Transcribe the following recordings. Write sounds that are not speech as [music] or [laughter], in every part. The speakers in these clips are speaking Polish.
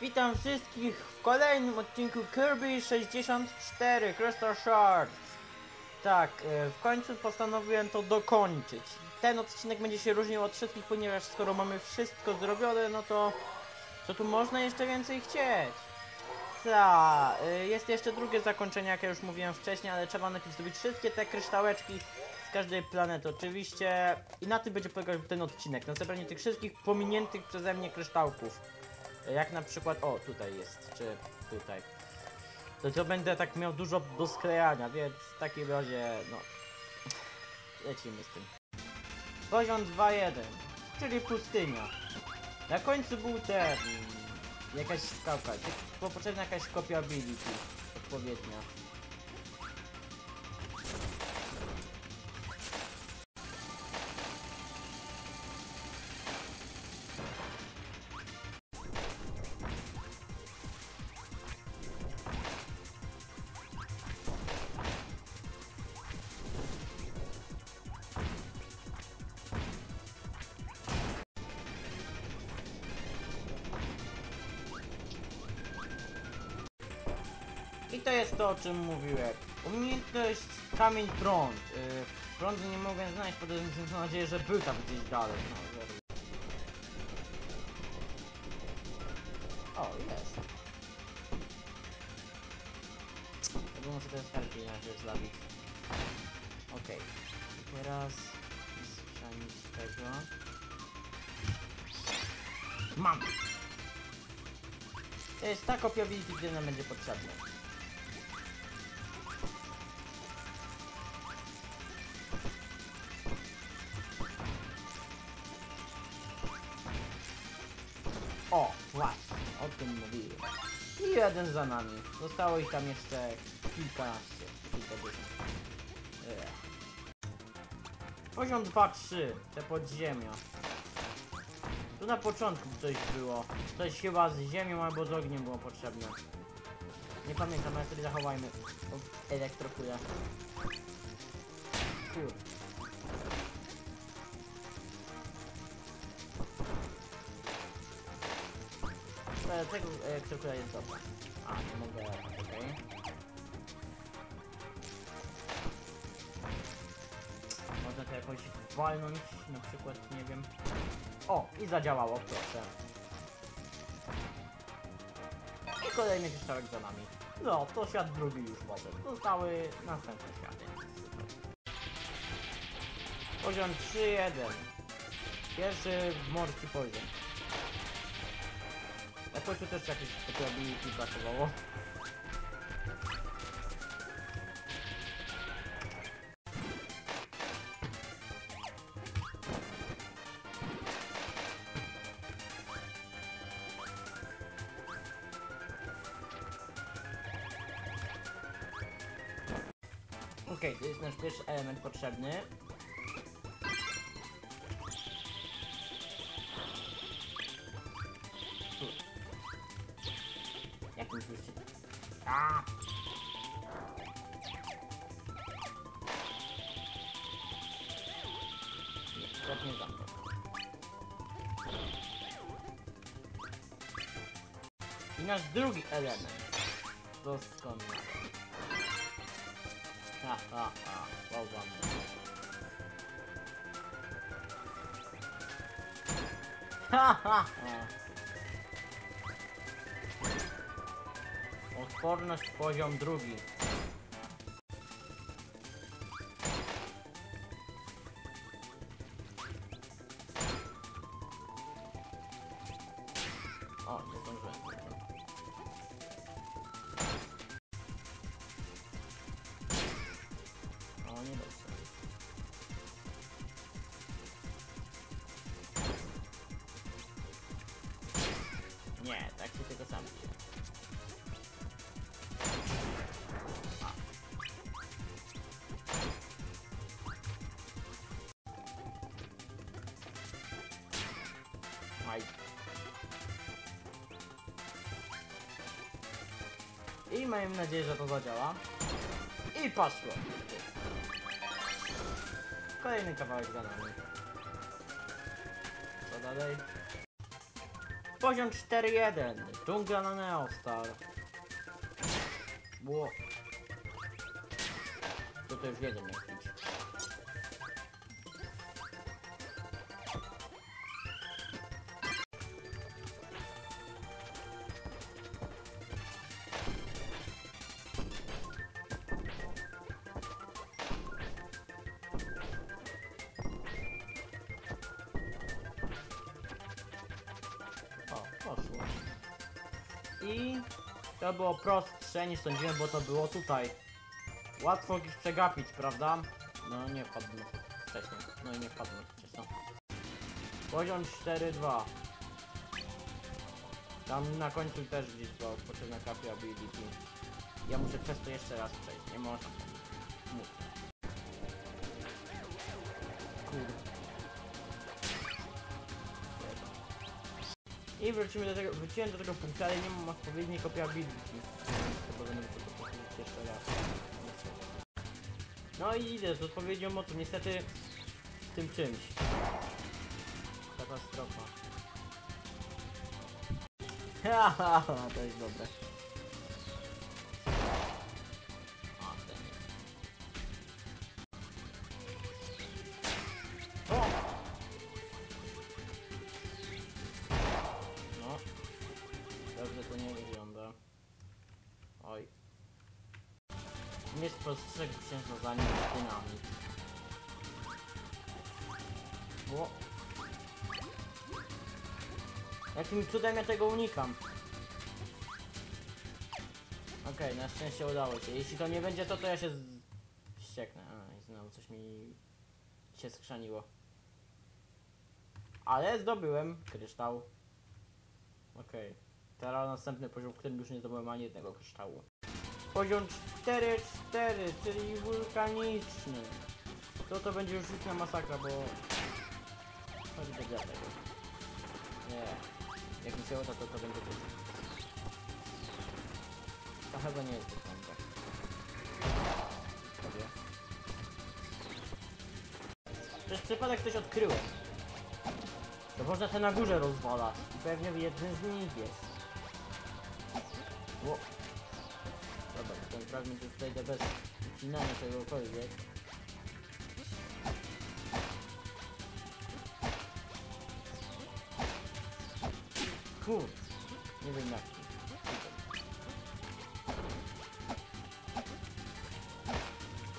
Witam wszystkich w kolejnym odcinku Kirby 64 Crystal Shards. Tak, e, w końcu postanowiłem to dokończyć. Ten odcinek będzie się różnił od wszystkich, ponieważ skoro mamy wszystko zrobione, no to co tu można jeszcze więcej chcieć? Ta, e, jest jeszcze drugie zakończenie, jak ja już mówiłem wcześniej, ale trzeba najpierw zrobić wszystkie te kryształeczki z każdej planety oczywiście i na tym będzie polegał ten odcinek, na zebraniu tych wszystkich pominiętych przeze mnie kryształków. Jak na przykład, o tutaj jest, czy tutaj. To to będę tak miał dużo do sklejania, więc w takim razie, no, lecimy z tym. Poziom 2.1, czyli pustynia. Na końcu był ten, jakaś skałka, tylko potrzebna jakaś kopia ability odpowiednia. To o czym mówiłem. Umiejętność kamień prąd. Yy, prądu nie mogę znaleźć, podejrzewam mam nadzieję, że był tam gdzieś dalej. No, o, jest. Tego muszę te skarpy najpierw zlawić. Okej. I Teraz strzanić tego. Mam! To jest ta kopia gdzie nam będzie potrzebna. Jeden za nami. Zostało ich tam jeszcze kilkanaście, kilkadziesiąt. Poziom 2-3, te podziemia. Tu na początku coś było. Coś chyba z ziemią albo z ogniem było potrzebne. Nie pamiętam, ale sobie zachowajmy. O, elektrokuje. Kur. E, Tego elektrokuje jest dobra. A, nie mogę, okej. Można to jakoś walnąć, na przykład, nie wiem. O, i zadziałało, proszę. I kolejny kryształek za nami. No, to świat drugi już potem. Zostały następne światy. Poziom 3-1. Pierwszy morski poziom. Tu też jakieś takie ability brakowało. Okej, to jest nasz pierwszy element potrzebny. Mi się... A! Nie, nie. I nasz drugi element. Doskonale. Ha, ha, ha. Done. Ha, ha, ha. Odporność poziom drugi. I mam nadzieję, że to zadziała. I poszło. Kolejny kawałek za nami. Co dalej? poziom 4-1. Dżungla na Neostar. Było. To to już jeden jakiś. Było prostsze niż sądziłem, bo to było tutaj. Łatwo ich przegapić, prawda? No nie wpadłem wcześniej. No i nie wpadłem wcześniej. Poziom 4-2. Tam na końcu też gdzieś była potrzebna kapia ability. Ja muszę przez to jeszcze raz przejść, nie można. Kurde. I wrócimy do tego, wróciłem do tego punktu, ale nie mam odpowiedniej kopii ability. Chyba będę to powtórzyć jeszcze raz. No i idę z odpowiednią mocą, niestety tym czymś. Katastrofa. [laughs] Haha, to jest dobre. Nie spostrzegł się za nim dynamit. Jakim cudem ja tego unikam? Okej, na szczęście udało się. Jeśli to nie będzie to, to ja się z... ścieknę. A, i znowu coś mi się skrzaniło. Ale zdobyłem kryształ. Okej. Teraz następny poziom, w którym już nie zdobyłem ani jednego kryształu. Poziom 4-4, czyli wulkaniczny. To to będzie już na masakra, bo... Chodzi do tego. Nie. Jak mi się uda, to to będzie to. To chyba nie jest wygląda. Sobie. Przez przypadek coś odkryłem. To można te na górze rozwalać. I pewnie jednym z nich jest. Ło. Fragment już przejdę bez ucinania czegokolwiek. Kur... Nie wiem jak.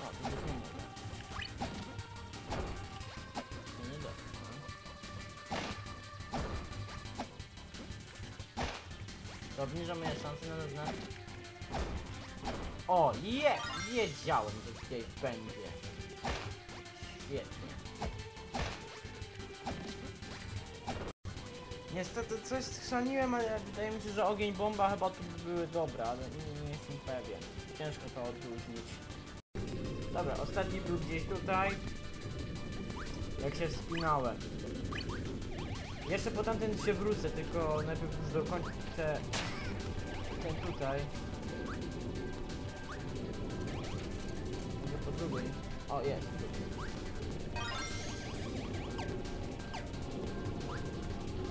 O, to nie. To nie. To obniża moje szanse na zaznacz. O, je! Wiedziałem, że tutaj będzie. Świetnie. Niestety coś schrzaniłem, ale wydaje mi się, że ogień bomba chyba tu by były dobre, ale nie, nie jestem pewien. Ciężko to odróżnić. Dobra, ostatni był gdzieś tutaj. Jak się wspinałem. Jeszcze po tamten się wrócę, tylko najpierw już dokończę te... ten tutaj. Drugiej. O, jest.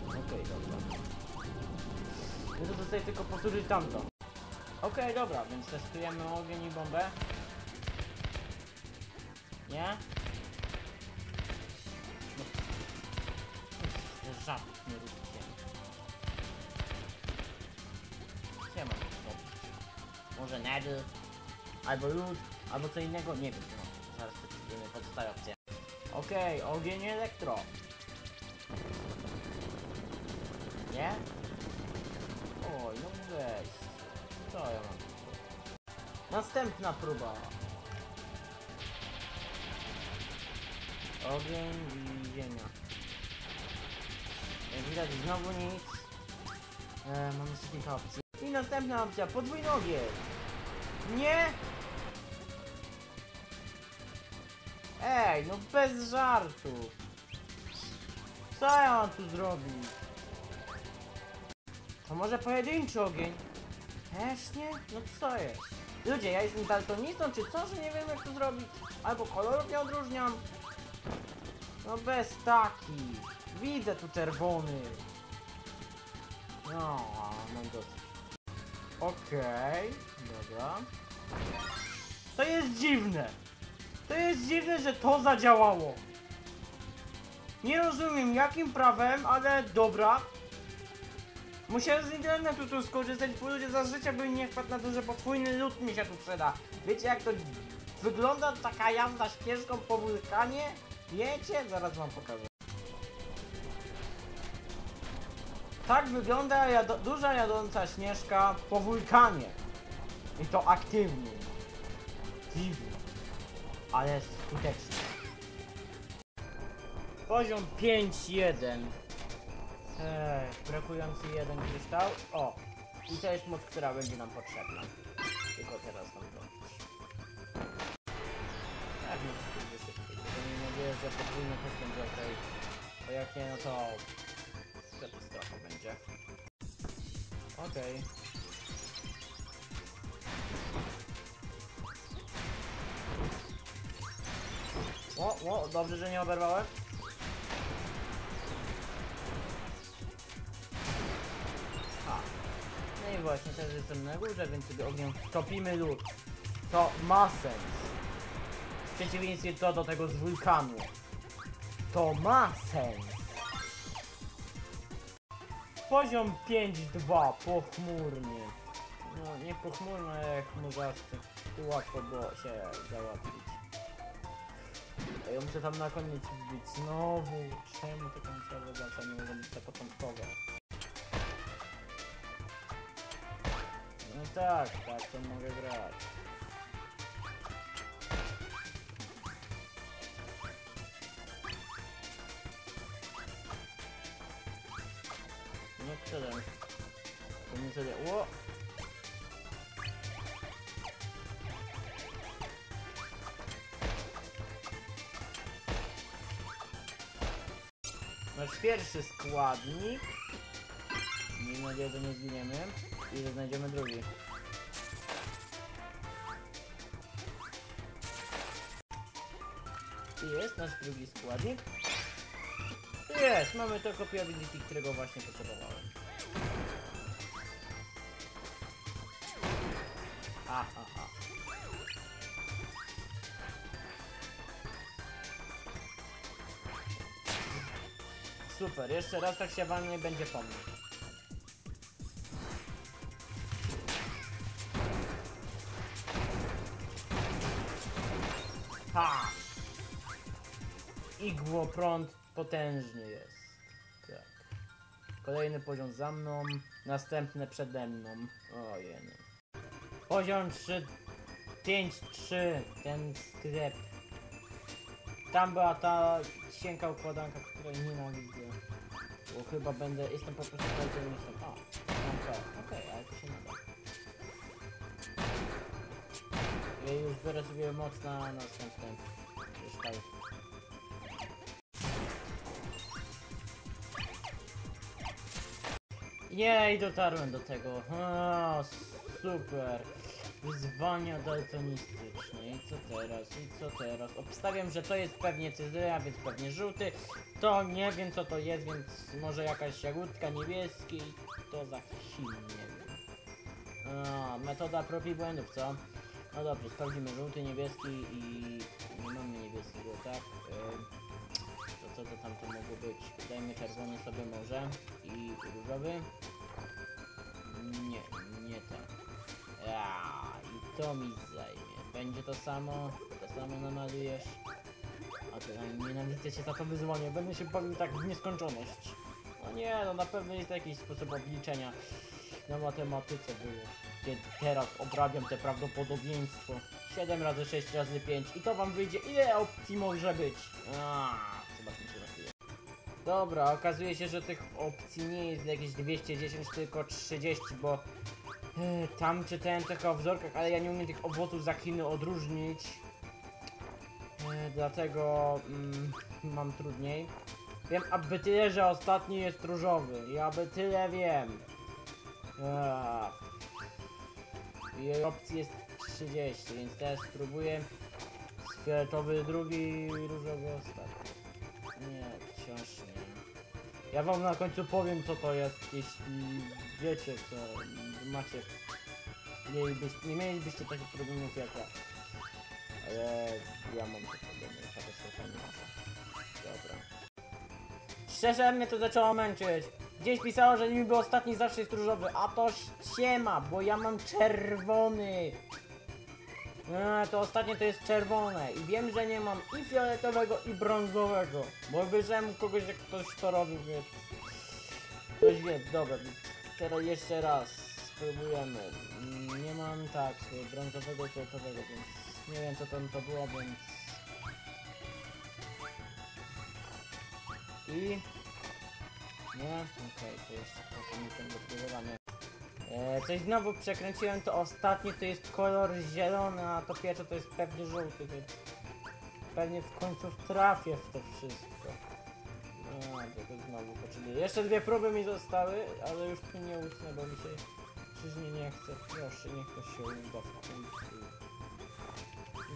Okej, dobra. No to zostaje tylko powtórzyć tamto. Okej, dobra, więc testujemy ogień i bombę. Nie? No. Żart nie? Może Nether? Albo lód? Albo co innego? Nie wiem, no. Zaraz przetestujemy pozostałe opcje. Okej, ogień i elektro. Nie? Oj, no weź. Co ja mam? Następna próba. Ogień i ziemia. Jak widać znowu nic. E, mamy kilka opcji. I następna opcja, podwójny ogień. Nie! Ej, no bez żartu. Co ja mam tu zrobić? To może pojedynczy ogień? Też nie? No co jest? Ludzie, ja jestem daltonistą, czy co, że nie wiem jak to zrobić? Albo kolorów nie odróżniam? No bez taki. Widzę tu czerwony. No, mam dosyć. Okej, dobra. To jest dziwne. To jest dziwne, że to zadziałało. Nie rozumiem jakim prawem, ale dobra. Musiałem z internetu tu skorzystać, bo ludzie za życia by nie wpadł na to, że podwójny lód mi się tu przyda. Wiecie jak to wygląda taka jazda ścieżką po wulkanie? Wiecie? Zaraz wam pokażę. Tak wygląda jado duża jadąca śnieżka po wulkanie. I to aktywnie. Dziwnie. Ale skutecznie. Poziom 5-1. Ech, brakujący jeden kryształ. O! I to jest moc, która będzie nam potrzebna. Tylko teraz nam zrobić. Tak, nie będzie szybciej. Miejmy nadzieję, że podwójny będzie ok. Bo jak nie, no to... Katastrofa będzie. Okej. O, o, dobrze, że nie oberwałem. A. No i właśnie, też jestem na górze, więc sobie ogniem topimy lód. To ma sens. W przeciwieństwie to do tego z wulkanu. To ma sens. Poziom 5-2, pochmurnie. No, nie pochmurno, jak chmurzasty. Tu łatwo było się załatwić. Ja muszę tam na koniec wbić znowu. Czemu końcowe zawsze nie mogą być te początkowe? No tak, tak, to mogę grać. No przedem. To nie sobie. Ło! Pierwszy składnik. Miejmy nadzieję, że nie zginiemy. I że znajdziemy drugi. I jest nasz drugi składnik. Jest, mamy to kopię ability, którego właśnie potrzebowałem. Ha, ha, Super, jeszcze raz tak się walnie będzie pomysł. Ha! Igłoprąd potężny jest. Tak. Kolejny poziom za mną, następny przede mną. Ojej. Poziom 3, 5, 3, ten sklep. Tam była ta cienka układanka, której nienawidzę. Bo chyba będę, jestem po prostu powiedziałem, jestem, a, mam to, okej, ale to się nada. Ja już biorę sobie moc na następny kryształ. Jej, dotarłem do tego. A, super. Wyzwania daltonistyczne. I co teraz? I co teraz? Obstawiam, że to jest pewnie cyzylia, więc pewnie żółty. To nie wiem co to jest, więc może jakaś jagódka niebieski. To za chwilę. A, metoda prób i błędów, co? No dobrze, sprawdzimy żółty, niebieski i... Nie mamy niebieskiego, tak? To co to tam to mogło być? Dajmy czerwony sobie może i różowy. Nie, nie ten. Ja, i to mi zajmie. Będzie to samo, to samo namalujesz. A ja nienawidzę się za to wyzwanie, będę się bawił tak w nieskończoność. No nie, no na pewno jest jakiś sposób obliczenia na matematyce było. Kiedy teraz obrabiam te prawdopodobieństwo. 7 razy 6 razy 5 i to wam wyjdzie ile opcji może być. A, zobaczmy się na chwilę. Dobra, okazuje się, że tych opcji nie jest jakieś 210, tylko 30, bo tam czytałem tylko o wzorkach, ale ja nie umiem tych owoców za Chiny odróżnić. E, dlatego mm, mam trudniej. Wiem aby tyle, że ostatni jest różowy. I aby tyle wiem. Eee. Jej opcji jest 30, więc teraz spróbuję fioletowy drugi różowy ostatni. Nie, wciąż nie. Ja wam na końcu powiem co to jest, jeśli wiecie, co macie. Mielibyście, nie mielibyście takich problemów jak ja. Ale ja mam te problemy katastrofalnie muszę. Dobra. Szczerze mnie to zaczęło męczyć. Gdzieś pisało, że niby ostatni zawsze jest różowy, a to ściema, bo ja mam czerwony. Eee, to ostatnie to jest czerwone i wiem, że nie mam i fioletowego i brązowego, bo wyżem kogoś jak ktoś to robił, wie. Ktoś wie, dobra, teraz jeszcze raz spróbujemy. Nie mam tak, brązowego i więc nie wiem co tam to było, więc... I... Nie? Okej, to jeszcze trochę mi ten dopływany. E, coś znowu przekręciłem, to ostatnie to jest kolor zielony, a to pierwsze to jest pewnie żółty, więc pewnie w końcu trafię w to wszystko. No, to, to znowu potrzebuję. Jeszcze dwie próby mi zostały, ale już tu nie utnę, bo mi się przecież nie chce. Proszę, niech to się uda w końcu.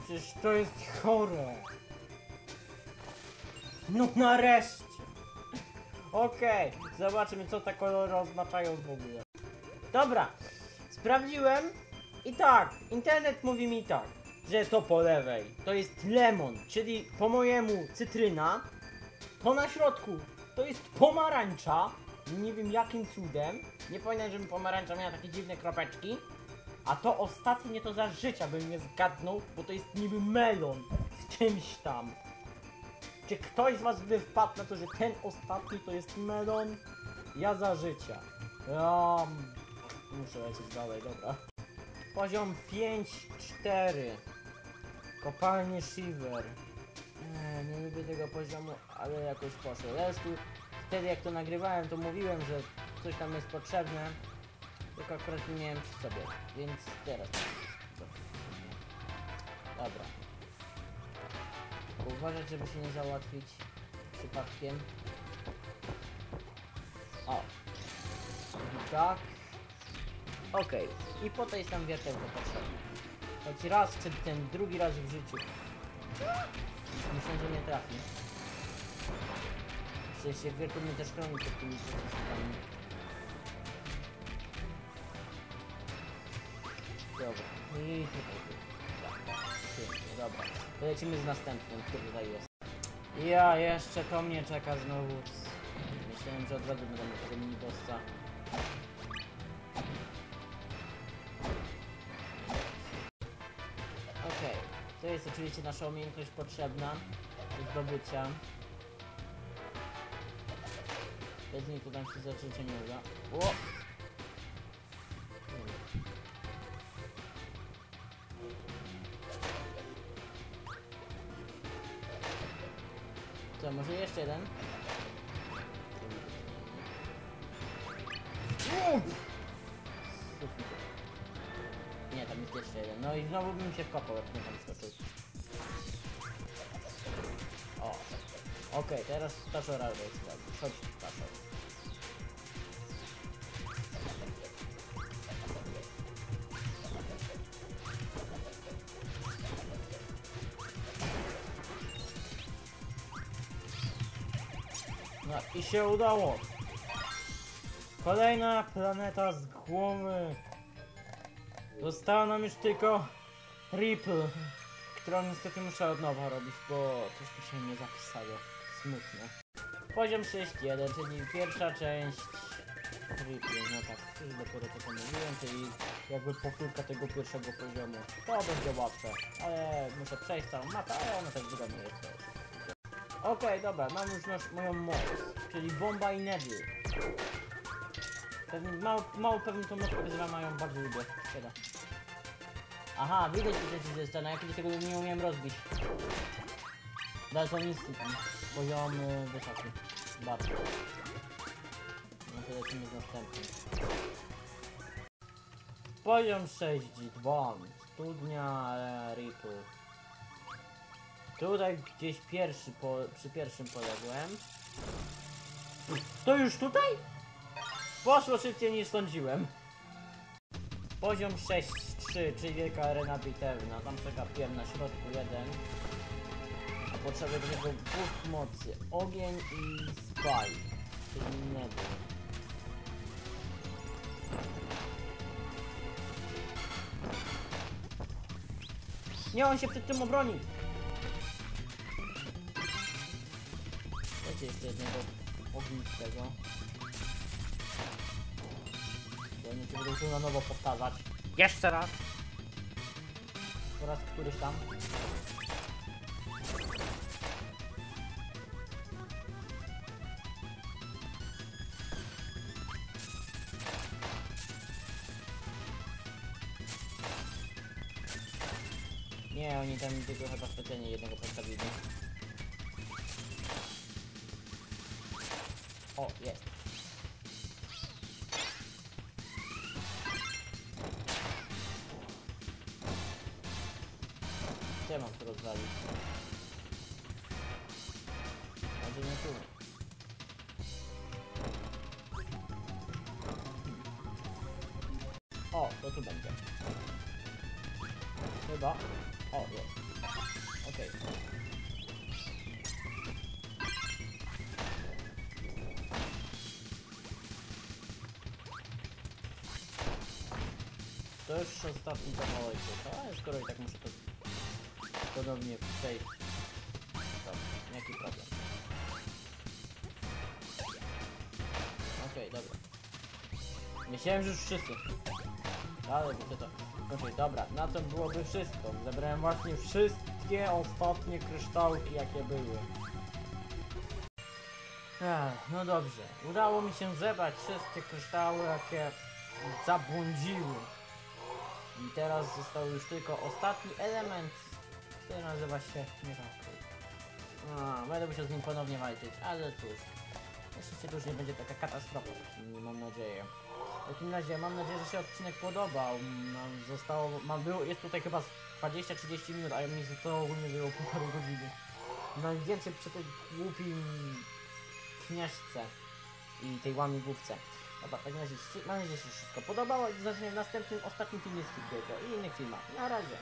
Przecież to jest chore. No nareszcie. Okej, zobaczymy co te kolory oznaczają w ogóle. Dobra, sprawdziłem i tak, internet mówi mi tak, że to po lewej to jest lemon, czyli po mojemu cytryna, to na środku to jest pomarańcza, nie wiem jakim cudem, nie pamiętam, żeby pomarańcza miała takie dziwne kropeczki, a to ostatnie to za życia bym nie zgadnął, bo to jest niby melon z czymś tam. Czy ktoś z was by wpadł na to, że ten ostatni to jest melon? Ja za życia. Ja muszę lecieć dalej, dobra. Poziom 5-4. Kopalnie Shiver. Eee, nie lubię tego poziomu, ale jakoś poszło. Ja już tu wtedy jak to nagrywałem, to mówiłem, że coś tam jest potrzebne. Tylko akurat nie miałem przy sobie, więc teraz. Dobra. Uważać, żeby się nie załatwić przypadkiem. O. Tak. Okej. I po to jest nam wiertełko potrzebne. Choć raz, czy ten drugi raz w życiu. Myślę, że nie trafi. Wiertł mnie też chroni przed tymi przeciwnikami. Dobra. I tutaj. Dobra. To lecimy z następnym, który tutaj jest. Ja, jeszcze to mnie czeka znowu. Myślałem, że od razu będę miał tego minibossa. Okej, to jest oczywiście nasza umiejętność potrzebna do zdobycia. Bez niej to nam się zaczęcie nie uda. O! Co, może jeszcze jeden? Nie, tam jest jeszcze jeden. No i znowu bym się wkopał, jak nie tam skoczył. Okej, teraz Tasho Railway sprawdzi. Chodź, Tasho. No i się udało. Kolejna planeta z głowy. Została nam już tylko Ripple, którą niestety muszę od nowa robić, bo coś tu się nie zapisało. Smutne. Poziom 6.1, czyli pierwsza część Ripple, no tak, już dopiero to pomyliłem, czyli jakby powtórka tego pierwszego poziomu. To będzie łatwe, ale muszę przejść całą mapę, ale ona tak wygodnie jest. Okej, dobra, mam już nasz, moją moc, czyli bomba i nedy. Pewnie, mało, mało pewnie tą notkę wyzywa mają bardzo lubię. Szkoda. Aha, widać że ze sceny, ja kiedyś tego nie umiem rozbić. Daltonisty tam. Poziom y, wysoki. Bardzo. No to lecimy z następnym. Poziom 6 2 Studnia e, Ripple. Tutaj gdzieś pierwszy po, przy pierwszym poległem. To już tutaj? Poszło szybciej niż sądziłem. Poziom 6-3, czyli wielka arena bitewna. Tam przegapiłem na środku jeden. Potrzebuję do dwóch mocy. Ogień i spaj. Czyli nie. Nie, on się przed tym obroni! Dajcie jeszcze jednego ognistego. Bo oni się będą tu na nowo powtarzać. Jeszcze raz! Po raz któryś tam. Tam tylko chyba specjalnie jednego postawili. O, jest. Gdzie mam to rozwalić? Może nie tu. O, to tu będzie. Chyba. O, jest. Okej. To już ostatni kawałek ale skoro i tak muszę to ponownie przejść. To, jaki problem. Okej, dobra. Myślałem, że już wszyscy. Ale wiecie to. Okej, dobra, na to byłoby wszystko. Zebrałem właśnie wszystkie ostatnie kryształki, jakie były. Ech, no dobrze. Udało mi się zebrać wszystkie kryształy, jakie zabłądziły. I teraz został już tylko ostatni element, który nazywa się Miracle. A, będę musiał z nim ponownie walczyć, ale cóż. Jeszcze to już nie będzie taka katastrofa, mam nadzieję. W takim razie mam nadzieję, że się odcinek podobał. Zostało, mam było, jest tutaj chyba z 20-30 minut, a mi zostało ogólnie było półtorej godziny. Najwięcej przy tej głupim śnieżce i tej łamigłówce. Dobra, w takim razie mam nadzieję, że się wszystko podobało i zobaczenia w następnym, ostatnim filmie z Kidbiego i innych filmach. Na razie.